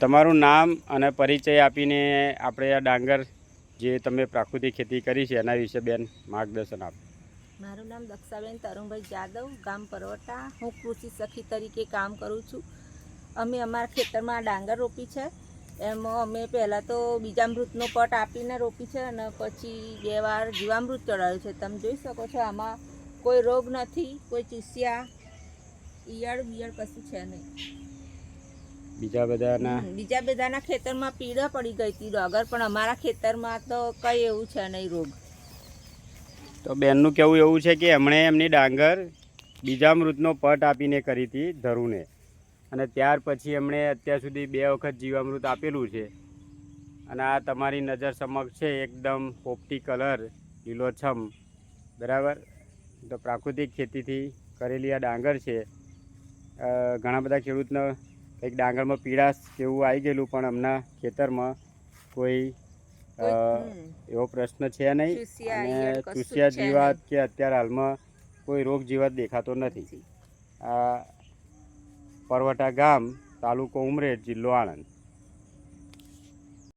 તમારું નામ અને પરિચય આપીને આપણે આ ડાંગર જે તમે પ્રાકૃતિક ખેતી કરી છે, એના વિશે બેન માર્ગદર્શન આપો. મારું નામ દક્ષાબેન તરુણભાઈ જાદવ, ગામ પરવટા. હું કૃષિ સખી તરીકે કામ કરું છું. અમે અમારા ખેતરમાં ડાંગર રોપી છે. એમાં અમે પહેલાં તો બીજામૃતનો પટ આપીને રોપી છે અને પછી બે વાર જીવામૃત ચડાવ્યું છે. તમે જોઈ શકો છો આમાં કોઈ રોગ નથી, કોઈ ચૂસ્યા, ઈયળ બિયળ કશું છે નહીં. બીજા બધાના? બીજા બધાના ખેતરમાં પીળા પડી ગઈ હતી ડોગર પણ અમારા ખેતરમાં તો કંઈ એવું છે નહીં રોગ. તો બેનનું કહેવું એવું છે કે એમણે એમની ડાંગર બીજા મૃતનો પટ આપીને કરી હતી ધરુને. અને ત્યાર પછી એમણે અત્યાર સુધી બે વખત જીવામૃત આપેલું છે. અને આ તમારી નજર સમક્ષ છે એકદમ પોપટી કલર લીલોછમ. બરાબર? તો પ્રાકૃતિક ખેતીથી કરેલી આ ડાંગર છે. ઘણા બધા ખેડૂતને કંઈક ડાંગરમાં પીળાશ જેવું આવી ગયેલું પણ હમણાં ખેતરમાં કોઈ. એવો પ્રશ્ન છે નહીં. અને કશું જીવાત કે અત્યારે હાલમાં કોઈ રોગ જીવાત દેખાતો નથી. આ પરવટા ગામ તાલુકો ઉમરેઠ જિલ્લો આણંદ.